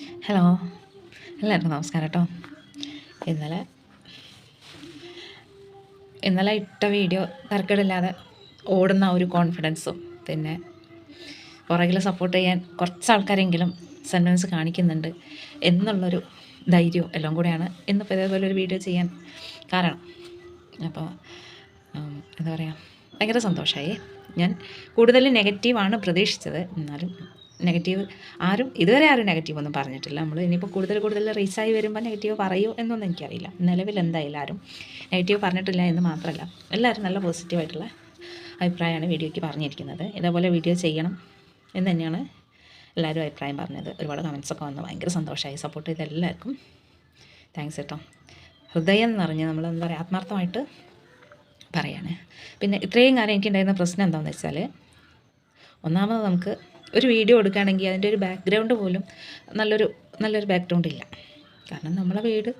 Hello. എല്ലാവർക്കും നമസ്കാരം കേട്ടോ. ഇന്നലെ ഇന്നലെ ഇട്ട വീഡിയോ തർക്കടില്ലാതെ ഓടുന്ന ഒരു കോൺഫിഡൻസും പിന്നെ പുറകിൽ സപ്പോർട്ട് ചെയ്യാൻ കുറച്ച് ആൾക്കാരെങ്കിലും സെന്റൻസ് കാണിക്കുന്നുണ്ട് എന്നുള്ളൊരു ധൈര്യവും എല്ലാം കൂടെയാണ് ഇന്നിപ്പോൾ ഇതേപോലെ ഒരു വീഡിയോ ചെയ്യാൻ കാരണം. അപ്പോൾ എന്താ പറയുക ഭയങ്കര സന്തോഷമായി ഞാൻ കൂടുതൽ നെഗറ്റീവാണ് പ്രതീക്ഷിച്ചത്. എന്നാലും നെഗറ്റീവ് ആരും ഇതുവരെ ആരും നെഗറ്റീവ് ഒന്നും പറഞ്ഞിട്ടില്ല. നമ്മൾ ഇനിയിപ്പോൾ കൂടുതൽ കൂടുതൽ റീച്ചായി വരുമ്പോൾ നെഗറ്റീവ് പറയൂ എന്നൊന്നും എനിക്കറിയില്ല. നിലവിൽ എന്തായാലും ആരും നെഗറ്റീവ് പറഞ്ഞിട്ടില്ല എന്ന് മാത്രമല്ല എല്ലാവരും നല്ല പോസിറ്റീവായിട്ടുള്ള അഭിപ്രായമാണ് വീഡിയോയ്ക്ക് പറഞ്ഞിരിക്കുന്നത്. ഇതേപോലെ വീഡിയോ ചെയ്യണം എന്ന് തന്നെയാണ് എല്ലാവരും അഭിപ്രായം പറഞ്ഞത്. ഒരുപാട് കമൻസൊക്കെ വന്നു. ഭയങ്കര സന്തോഷമായി. സപ്പോർട്ട് ചെയ്ത എല്ലാവർക്കും താങ്ക്സ് കേട്ടോ. ഹൃദയം എന്ന് പറഞ്ഞ് നമ്മൾ എന്താ പറയുക ആത്മാർത്ഥമായിട്ട് പറയാണ്. പിന്നെ ഇത്രയും കാലം എനിക്കുണ്ടായിരുന്ന പ്രശ്നം എന്താണെന്ന് വെച്ചാൽ ഒന്നാമത് നമുക്ക് ഒരു വീഡിയോ എടുക്കുകയാണെങ്കിൽ അതിന്റെ ഒരു ബാക്ക്ഗ്രൗണ്ട് പോലും നല്ലൊരു നല്ലൊരു ബാക്ക്ഗ്രൗണ്ട് ഇല്ല. കാരണം നമ്മളെ വീട്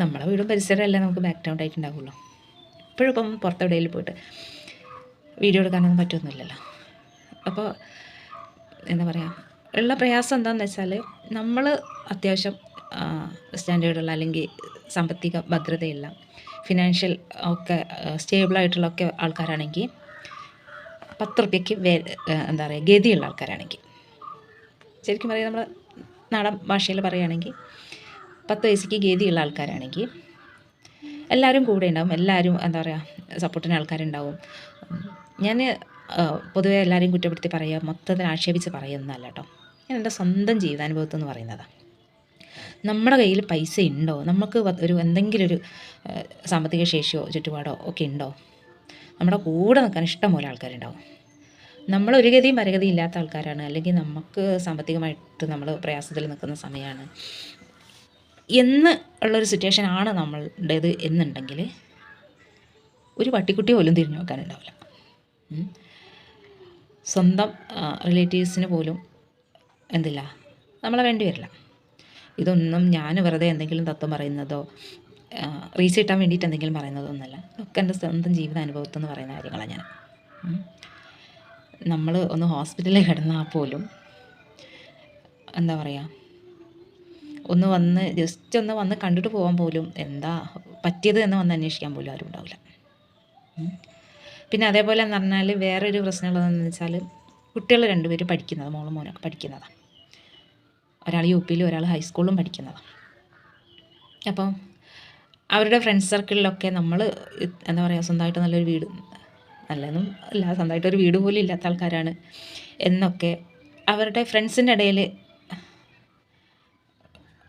നമ്മളെ വീടും പരിസരമല്ലേ നമുക്ക് ബാക്ക്ഗ്രൗണ്ട് ആയിട്ടുണ്ടാവുള്ളൂ ഇപ്പോഴും ഇപ്പം പുറത്തെവിടെയിൽ പോയിട്ട് വീഡിയോ എടുക്കാനൊന്നും പറ്റുമൊന്നുമില്ലല്ലോ അപ്പോൾ എന്താ പറയുക ഉള്ള പ്രയാസം എന്താണെന്ന് വെച്ചാൽ നമ്മൾ അത്യാവശ്യം സ്റ്റാൻഡേർഡുള്ള അല്ലെങ്കിൽ സാമ്പത്തിക ഭദ്രതയുള്ള ഫിനാൻഷ്യൽ ഒക്കെ സ്റ്റേബിളായിട്ടുള്ള ഒക്കെ ആൾക്കാരാണെങ്കിൽ പത്ത് റുപ്യക്ക് വേ എന്താ പറയുക ഗതിയുള്ള ആൾക്കാരാണെങ്കിൽ. ശരിക്കും പറയുക നമ്മൾ നാടൻ ഭാഷയിൽ പറയുകയാണെങ്കിൽ പത്ത് പൈസയ്ക്ക് ഗതിയുള്ള ആൾക്കാരാണെങ്കിൽ എല്ലാവരും കൂടെ ഉണ്ടാവും എല്ലാവരും എന്താ പറയുക സപ്പോർട്ടിന് ആൾക്കാരുണ്ടാവും. ഞാൻ പൊതുവേ എല്ലാവരെയും കുറ്റപ്പെടുത്തി പറയുക മൊത്തത്തിൽ ആക്ഷേപിച്ച് പറയുന്നതല്ല കേട്ടോ. ഞാൻ എന്റെ സ്വന്തം ജീവിതാനുഭവത്തിൽ നിന്ന് പറയുന്നതാണ് നമ്മുടെ കയ്യിൽ പൈസ ഉണ്ടോ? നമുക്ക് ഒരു എന്തെങ്കിലും ഒരു സാമ്പത്തിക ശേഷിയോ ചുറ്റുപാടോ ഒക്കെ ഉണ്ടോ? നമ്മുടെ കൂടെ നിൽക്കാൻ ഇഷ്ടംപോലെ ആൾക്കാരുണ്ടാവും. നമ്മൾ ഒരു ഗതിയും പരഗതിയും ഇല്ലാത്ത ആൾക്കാരാണ്. അല്ലെങ്കിൽ നമുക്ക് സാമ്പത്തികമായിട്ട് നമ്മൾ പ്രയാസത്തിൽ നിൽക്കുന്ന സമയമാണ്. എന്ന് ഉള്ളൊരു സിറ്റുവേഷൻ ആണ് നമ്മളുടേത് എന്നുണ്ടെങ്കിൽ ഒരു പട്ടിക്കുട്ടി പോലും തിരിഞ്ഞു നോക്കാനുണ്ടാവില്ല. സ്വന്തം റിലേറ്റീവ്സിന് പോലും എന്തില്ല? നമ്മളെ വേണ്ടി വരില്ല. ഇതൊന്നും ഞാൻ വെറുതെ എന്തെങ്കിലും തത്വം പറയുന്നതോ റീച്ച് കിട്ടാൻ വേണ്ടിയിട്ട് എന്തെങ്കിലും പറയുന്നതൊന്നുമല്ല ഒക്കെ എന്റെ സ്വന്തം ജീവിതാനുഭവത്തിൽ നിന്ന് പറയുന്ന കാര്യങ്ങളാണ് ഞാൻ. നമ്മൾ ഒന്ന് ഹോസ്പിറ്റലിൽ കിടന്നാൽ പോലും എന്താ പറയുക ഒന്ന് വന്ന് ജസ്റ്റ് ഒന്ന് വന്ന് കണ്ടിട്ട് പോകാൻ പോലും എന്താ പറ്റിയത് എന്ന് വന്ന് അന്വേഷിക്കാൻ പോലും ആരും ഉണ്ടാവില്ല. പിന്നെ അതേപോലെ എന്ന് പറഞ്ഞാൽ വേറൊരു പ്രശ്നമുള്ളതെന്ന് വെച്ചാൽ കുട്ടികൾ രണ്ടുപേരും പഠിക്കുന്നത് മോളും മോനൊക്കെ പഠിക്കുന്നതാണ്. ഒരാൾ യു പിയിലും ഒരാൾ ഹൈസ്കൂളിലും പഠിക്കുന്നതാണ്. അപ്പം അവരുടെ ഫ്രണ്ട്സ് സർക്കിളിലൊക്കെ നമ്മൾ എന്താ പറയുക സ്വന്തമായിട്ട് നല്ലൊരു വീട് നല്ലതും അല്ല സ്വന്തമായിട്ട് ഒരു വീട് പോലും ഇല്ലാത്ത ആൾക്കാരാണ് എന്നൊക്കെ അവരുടെ ഫ്രണ്ട്സിന്റെ ഇടയിൽ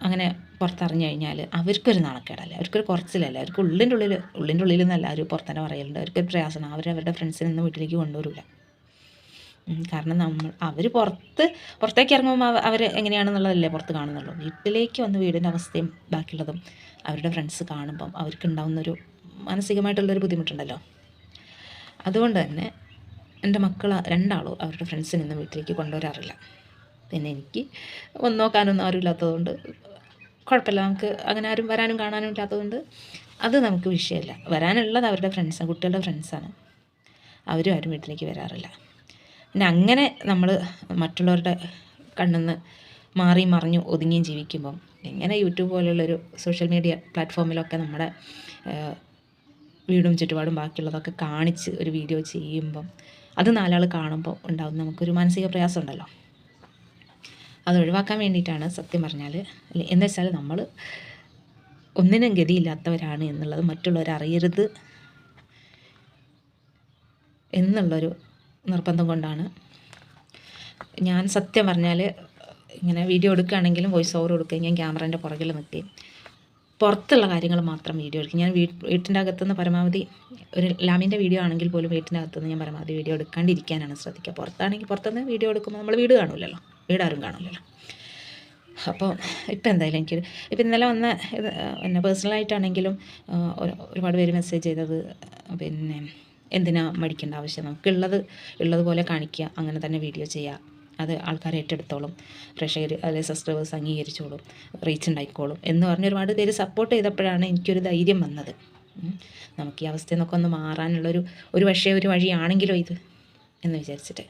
അങ്ങനെ പുറത്തറിഞ്ഞു കഴിഞ്ഞാൽ അവർക്കൊരു നാണക്കേടല്ലേ? അവർക്കൊരു കുറച്ചിലല്ലേ? അവർക്ക് ഉള്ളിന്റെ ഉള്ളിൽ ഉള്ളിന്റെ ഉള്ളിൽ നിന്നല്ല അവർ പുറത്തന്നെ പറയലുണ്ട്. അവർക്കൊരു പ്രയാസമാണ്. അവർ അവരുടെ ഫ്രണ്ട്സിനൊന്നും വീട്ടിലേക്ക് കൊണ്ടുവരില്ല കാരണം നമ്മൾ അവർ പുറത്ത് പുറത്തേക്ക് ഇറങ്ങുമ്പോൾ അവർ എങ്ങനെയാണെന്നുള്ളതല്ലേ പുറത്ത് കാണുന്നുള്ളൂ. വീട്ടിലേക്ക് വന്ന് വീടിന്റെ അവസ്ഥയും ബാക്കിയുള്ളതും അവരുടെ ഫ്രണ്ട്സ് കാണുമ്പം അവർക്ക് ഉണ്ടാവുന്നൊരു മാനസികമായിട്ടുള്ളൊരു ബുദ്ധിമുട്ടുണ്ടല്ലോ. അതുകൊണ്ട് തന്നെ എന്റെ മക്കൾ രണ്ടാളും അവരുടെ ഫ്രണ്ട്സിനൊന്നും വീട്ടിലേക്ക് കൊണ്ടുവരാറില്ല. പിന്നെ എനിക്ക് വന്ന് നോക്കാനൊന്നും ആരും ഇല്ലാത്തതുകൊണ്ട് കുഴപ്പമില്ല. നമുക്ക് അങ്ങനെ ആരും വരാനും കാണാനും ഇല്ലാത്തതുകൊണ്ട് അത് നമുക്ക് വിഷയമല്ല. വരാനുള്ളത് അവരുടെ ഫ്രണ്ട്സാണ് കുട്ടികളുടെ ഫ്രണ്ട്സാണ് അവരും ആരും വീട്ടിലേക്ക് വരാറില്ല. പിന്നെ അങ്ങനെ നമ്മൾ മറ്റുള്ളവരുടെ കണ്ണിൽ നിന്ന് മാറി മറിഞ്ഞു ഒതുങ്ങിയും ജീവിക്കുമ്പം എങ്ങനെ യൂട്യൂബ് പോലുള്ളൊരു സോഷ്യൽ മീഡിയ പ്ലാറ്റ്ഫോമിലൊക്കെ നമ്മുടെ വീടും ചുറ്റുപാടും ബാക്കിയുള്ളതൊക്കെ കാണിച്ച് ഒരു വീഡിയോ ചെയ്യുമ്പം അത് നാലാൾ കാണുമ്പോൾ ഉണ്ടാകുന്ന നമുക്കൊരു മാനസിക പ്രയാസം ഉണ്ടല്ലോ അത് ഒഴിവാക്കാൻ വേണ്ടിയിട്ടാണ് സത്യം പറഞ്ഞാൽ എന്ന് വെച്ചാൽ നമ്മൾ ഒന്നിനും ഗതിയില്ലാത്തവരാണ് എന്നുള്ളത് മറ്റുള്ളവരറിയരുത്. എന്നുള്ളൊരു നിർബന്ധം കൊണ്ടാണ്. ഞാൻ സത്യം പറഞ്ഞാൽ ഇങ്ങനെ വീഡിയോ എടുക്കുകയാണെങ്കിലും വോയിസ് ഓവർ കൊടുക്കുകയും ഞാൻ ക്യാമറേന്റെ പുറകിൽ നിൽക്കുകയും പുറത്തുള്ള കാര്യങ്ങൾ മാത്രം വീഡിയോ എടുക്കും. ഞാൻ വീട്ടിന്റെ അകത്തുനിന്ന് പരമാവധി ഒരു ലാമിന്റെ വീഡിയോ ആണെങ്കിൽ പോലും വീട്ടിന്റെ അകത്തുനിന്ന് ഞാൻ പരമാവധി വീഡിയോ എടുക്കാണ്ടിരിക്കാനാണ് ശ്രദ്ധിക്കുക. പുറത്താണെങ്കിൽ പുറത്തുനിന്ന് വീഡിയോ എടുക്കുമ്പോൾ നമ്മൾ വീട് കാണില്ലല്ലോ വീടാരും കാണില്ലല്ലോ അപ്പോൾ ഇപ്പം എന്തായാലും എനിക്ക് ഇപ്പം ഇന്നലെ വന്ന ഇത് പിന്നെ പേഴ്സണലായിട്ടാണെങ്കിലും ഒരുപാട് പേര് മെസ്സേജ് ചെയ്തത് പിന്നെ എന്തിനാ മടിക്കേണ്ട ആവശ്യം? നമുക്കുള്ളത് ഉള്ളതുപോലെ കാണിക്കുക അങ്ങനെ തന്നെ വീഡിയോ ചെയ്യുക. അത് ആൾക്കാർ ഏറ്റെടുത്തോളും. പ്രേക്ഷകർ അല്ലെങ്കിൽ സബ്സ്ക്രൈബേഴ്സ് അംഗീകരിച്ചോളും. റീച്ച് ഉണ്ടായിക്കോളും. എന്ന് പറഞ്ഞ് ഒരുപാട് പേര് സപ്പോർട്ട് ചെയ്തപ്പോഴാണ് എനിക്കൊരു ധൈര്യം വന്നത്. നമുക്ക് ഈ അവസ്ഥയിൽ നിന്നൊക്കെ ഒന്ന് മാറാനുള്ളൊരു ഒരു പക്ഷേ ഒരു വഴിയാണെങ്കിലോ ഇത്? എന്ന് വിചാരിച്ചിട്ട്.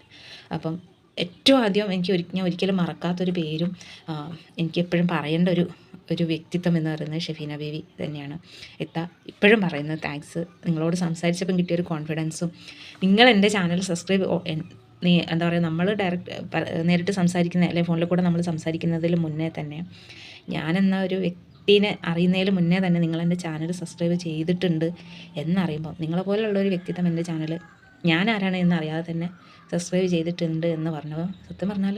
അപ്പം ഏറ്റവും ആദ്യം എനിക്ക് ഒരി ഞാൻ ഒരിക്കലും മറക്കാത്തൊരു പേരും എനിക്ക് എപ്പോഴും പറയേണ്ട ഒരു ഒരു വ്യക്തിത്വം എന്ന് പറയുന്നത് ഷെഫീന ബേബി തന്നെയാണ്. എത്ത ഇപ്പോഴും പറയുന്നത് താങ്ക്സ് നിങ്ങളോട് സംസാരിച്ചപ്പം കിട്ടിയൊരു കോൺഫിഡൻസും നിങ്ങൾ എന്റെ ചാനൽ സബ്സ്ക്രൈബ് നീ എന്താ പറയുക നമ്മൾ ഡയറക്റ്റ് നേരിട്ട് സംസാരിക്കുന്ന അല്ലെങ്കിൽ ഫോണിൽ കൂടെ നമ്മൾ സംസാരിക്കുന്നതിൽ മുന്നേ തന്നെ ഞാനെന്ന ഒരു വ്യക്തിനെ അറിയുന്നതിൽ മുന്നേ തന്നെ നിങ്ങൾ എന്റെ ചാനൽ സബ്സ്ക്രൈബ് ചെയ്തിട്ടുണ്ട് എന്നറിയുമ്പോൾ നിങ്ങളെ പോലെയുള്ള ഒരു വ്യക്തിത്വം എന്റെ ചാനൽ ഞാൻ ആരാണ് എന്ന് അറിയാതെ തന്നെ സബ്സ്ക്രൈബ് ചെയ്തിട്ടുണ്ട് എന്ന് പറഞ്ഞപ്പോൾ സത്യം പറഞ്ഞാൽ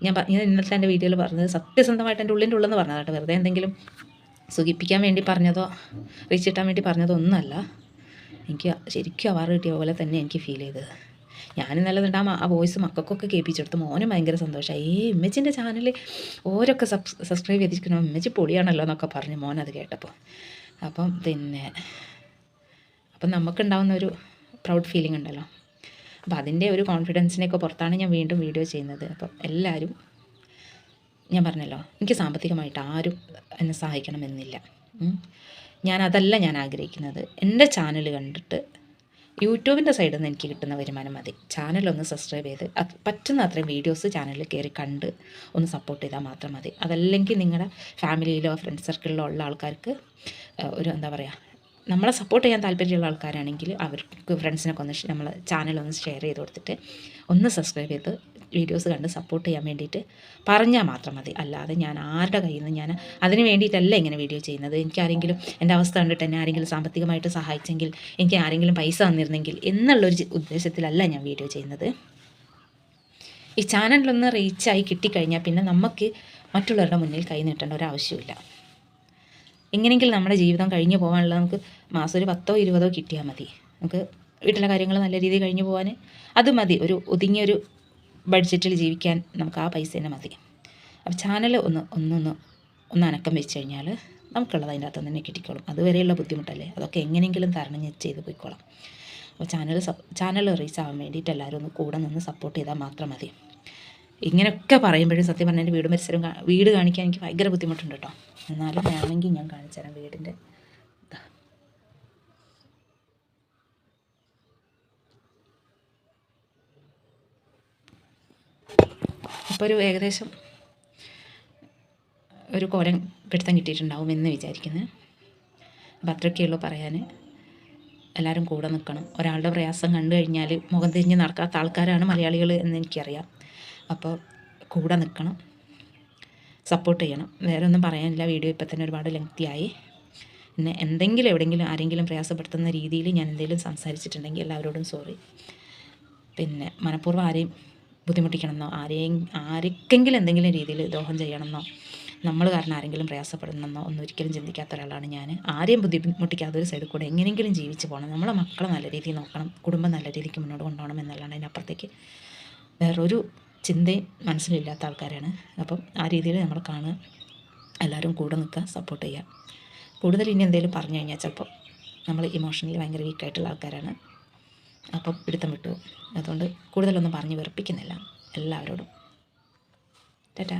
ഞാൻ പറഞ്ഞത് ഇന്നത്തെ എന്റെ വീഡിയോയിൽ പറഞ്ഞത് സത്യസന്ധമായിട്ട് എന്റെ ഉള്ളിന്റെ ഉള്ളെന്ന് പറഞ്ഞതാണ് കേട്ടോ വെറുതെ എന്തെങ്കിലും സുഖിപ്പിക്കാൻ വേണ്ടി പറഞ്ഞതോ റീച്ച് കിട്ടാൻ വേണ്ടി പറഞ്ഞതോ ഒന്നുമല്ല. എനിക്ക് ശരിക്കും അവാർഡ് കിട്ടിയ പോലെ തന്നെ എനിക്ക് ഫീൽ ചെയ്തത്. ഞാൻ ഇന്നലെ എന്നിട്ട് ആ വോയിസ് മക്കൾക്കൊക്കെ കേൾപ്പിച്ചെടുത്ത് മോനും ഭയങ്കര സന്തോഷമായി ഏ ഇമ്മച്ചിന്റെ ചാനൽ ഓരോക്കെ സബ് സബ്സ്ക്രൈബ് ചെയ്തിരിക്കണം ഇമ്മച്ചി പൊളിയാണല്ലോ എന്നൊക്കെ പറഞ്ഞു മോനത് കേട്ടപ്പോൾ. അപ്പം പിന്നെ അപ്പം നമുക്കുണ്ടാവുന്ന ഒരു പ്രൗഡ് ഫീലിംഗ് ഉണ്ടല്ലോ. അപ്പോൾ അതിന്റെ ഒരു കോൺഫിഡൻസിനെയൊക്കെ പുറത്താണ് ഞാൻ വീണ്ടും വീഡിയോ ചെയ്യുന്നത്. അപ്പം എല്ലാവരും ഞാൻ പറഞ്ഞല്ലോ എനിക്ക് സാമ്പത്തികമായിട്ട് ആരും എന്നെ സഹായിക്കണമെന്നില്ല. ഞാൻ അതല്ല ഞാൻ ആഗ്രഹിക്കുന്നത്. എന്റെ ചാനൽ കണ്ടിട്ട് യൂട്യൂബിന്റെ സൈഡിൽ നിന്ന് എനിക്ക് കിട്ടുന്ന വരുമാനം മതി. ചാനലൊന്ന് സബ്സ്ക്രൈബ് ചെയ്ത് പറ്റുന്ന അത്രയും വീഡിയോസ് ചാനലിൽ കയറി കണ്ട് ഒന്ന് സപ്പോർട്ട് ചെയ്താൽ മാത്രം മതി. അതല്ലെങ്കിൽ നിങ്ങളുടെ ഫാമിലിയിലോ ഫ്രണ്ട് സർക്കിളിലോ ഉള്ള ആൾക്കാർക്ക് ഒരു എന്താ പറയുക നമ്മളെ സപ്പോർട്ട് ചെയ്യാൻ താല്പര്യമുള്ള ആൾക്കാരാണെങ്കിൽ അവർക്ക് ഫ്രണ്ട്സിനൊക്കെ ഒന്ന് നമ്മൾ ചാനൽ ഒന്ന് ഷെയർ ചെയ്ത് കൊടുത്തിട്ട് ഒന്ന് സബ്സ്ക്രൈബ് ചെയ്ത് വീഡിയോസ് കണ്ട് സപ്പോർട്ട് ചെയ്യാൻ വേണ്ടിയിട്ട് പറഞ്ഞാൽ മാത്രം മതി. അല്ലാതെ ഞാൻ ആരുടെ കയ്യിൽ നിന്ന് ഞാൻ അതിന് വേണ്ടിയിട്ടല്ല ഇങ്ങനെ വീഡിയോ ചെയ്യുന്നത്. എനിക്ക് ആരെങ്കിലും എന്റെ അവസ്ഥ കണ്ടിട്ട് എന്നെ ആരെങ്കിലും സാമ്പത്തികമായിട്ട് സഹായിച്ചെങ്കിൽ എനിക്ക് ആരെങ്കിലും പൈസ തന്നിരുന്നെങ്കിൽ എന്നുള്ളൊരു ഉദ്ദേശത്തിലല്ല ഞാൻ വീഡിയോ ചെയ്യുന്നത്. ഈ ചാനലിലൊന്ന് റീച്ചായി കിട്ടിക്കഴിഞ്ഞാൽ പിന്നെ നമുക്ക് മറ്റുള്ളവരുടെ മുന്നിൽ കൈ നീട്ടേണ്ട ഒരു ആവശ്യമില്ല എങ്ങനെയെങ്കിലും നമ്മുടെ ജീവിതം കഴിഞ്ഞു പോകാനുള്ള നമുക്ക് മാസം ഒരു പത്തോ ഇരുപതോ കിട്ടിയാൽ മതി. നമുക്ക് വീട്ടിലെ കാര്യങ്ങൾ നല്ല രീതിയിൽ കഴിഞ്ഞു പോകാൻ അത് മതി. ഒരു ഒതുങ്ങിയൊരു ബഡ്ജറ്റിൽ ജീവിക്കാൻ നമുക്ക് ആ പൈസ തന്നെ മതി. അപ്പോൾ ചാനൽ ഒന്ന് ഒന്നൊന്ന് ഒന്ന് അനക്കം വെച്ച് കഴിഞ്ഞാൽ നമുക്കുള്ളത് അതിന്റെ അകത്ത് തന്നെ കിട്ടിക്കോളും. അതുവരെയുള്ള ബുദ്ധിമുട്ടല്ലേ? അതൊക്കെ എങ്ങനെയെങ്കിലും തരണം ചെയ്ത് പോയിക്കോളാം. അപ്പോൾ ചാനൽ ചാനൽ റീച്ച് ആവാൻ വേണ്ടിയിട്ട് എല്ലാവരും ഒന്ന് കൂടെ നിന്ന് സപ്പോർട്ട് ചെയ്താൽ മാത്രം മതി. ഇങ്ങനെയൊക്കെ പറയുമ്പോഴും സത്യം പറഞ്ഞാൽ വീട് മത്സരം വീട് കാണിക്കാൻ എനിക്ക് ഭയങ്കര ബുദ്ധിമുട്ടുണ്ട് കേട്ടോ. എന്നാലും വേണമെങ്കിൽ ഞാൻ കാണിച്ചു തരാം വീടിന്റെ. ഇപ്പോൾ ഒരു ഏകദേശം ഒരു കോലം പിടുത്തം കിട്ടിയിട്ടുണ്ടാവും എന്ന് വിചാരിക്കുന്നത് അപ്പം അത്രയൊക്കെയുള്ളൂ പറയാൻ എല്ലാവരും കൂടെ നിൽക്കണം. ഒരാളുടെ പ്രയാസം കണ്ടു കഴിഞ്ഞാൽ മുഖം തിരിഞ്ഞ് നടക്കാത്ത ആൾക്കാരാണ് മലയാളികൾ എന്ന് എനിക്കറിയാം. അപ്പോൾ കൂടെ നിൽക്കണം. സപ്പോർട്ട് ചെയ്യണം. വേറെ ഒന്നും പറയാനില്ല. വീഡിയോ ഇപ്പം തന്നെ ഒരുപാട് ലെങ്തിയായി പിന്നെ എന്തെങ്കിലും എവിടെയെങ്കിലും ആരെങ്കിലും പ്രയാസപ്പെടുത്തുന്ന രീതിയിൽ ഞാൻ എന്തെങ്കിലും സംസാരിച്ചിട്ടുണ്ടെങ്കിൽ എല്ലാവരോടും സോറി പിന്നെ മനഃപൂർവം ആരെയും ബുദ്ധിമുട്ടിക്കണമെന്നോ ആരെയും ആർക്കെങ്കിലും എന്തെങ്കിലും രീതിയിൽ ദ്രോഹം ചെയ്യണമെന്നോ നമ്മൾ കാരണം ആരെങ്കിലും പ്രയാസപ്പെടണമെന്നോ ഒന്നും ഒരിക്കലും ചിന്തിക്കാത്ത ഒരാളാണ് ഞാൻ. ആരെയും ബുദ്ധിമുട്ടിക്കാത്ത ഒരു സൈഡിൽ കൂടെ എങ്ങനെയെങ്കിലും ജീവിച്ച് പോകണം. നമ്മളെ മക്കളെ നല്ല രീതിയിൽ നോക്കണം. കുടുംബം നല്ല രീതിക്ക് മുന്നോട്ട് കൊണ്ടുപോകണം എന്നുള്ളതാണ് അതിനപ്പുറത്തേക്ക് വേറൊരു ചിന്തയും മനസ്സിലില്ലാത്ത ആൾക്കാരാണ്. അപ്പം ആ രീതിയിൽ നമ്മൾ കാണുക എല്ലാവരും കൂടെ നിൽക്കുക സപ്പോർട്ട് ചെയ്യുക. കൂടുതൽ ഇനി എന്തെങ്കിലും പറഞ്ഞു കഴിഞ്ഞാൽ ചിലപ്പോൾ നമ്മൾ ഇമോഷണലി ഭയങ്കര വീക്കായിട്ടുള്ള ആൾക്കാരാണ്. അപ്പം പിടുത്തം വിട്ടു. അതുകൊണ്ട് കൂടുതലൊന്നും പറഞ്ഞ് വെറുപ്പിക്കുന്നില്ല. എല്ലാവരോടും. ടാറ്റാ.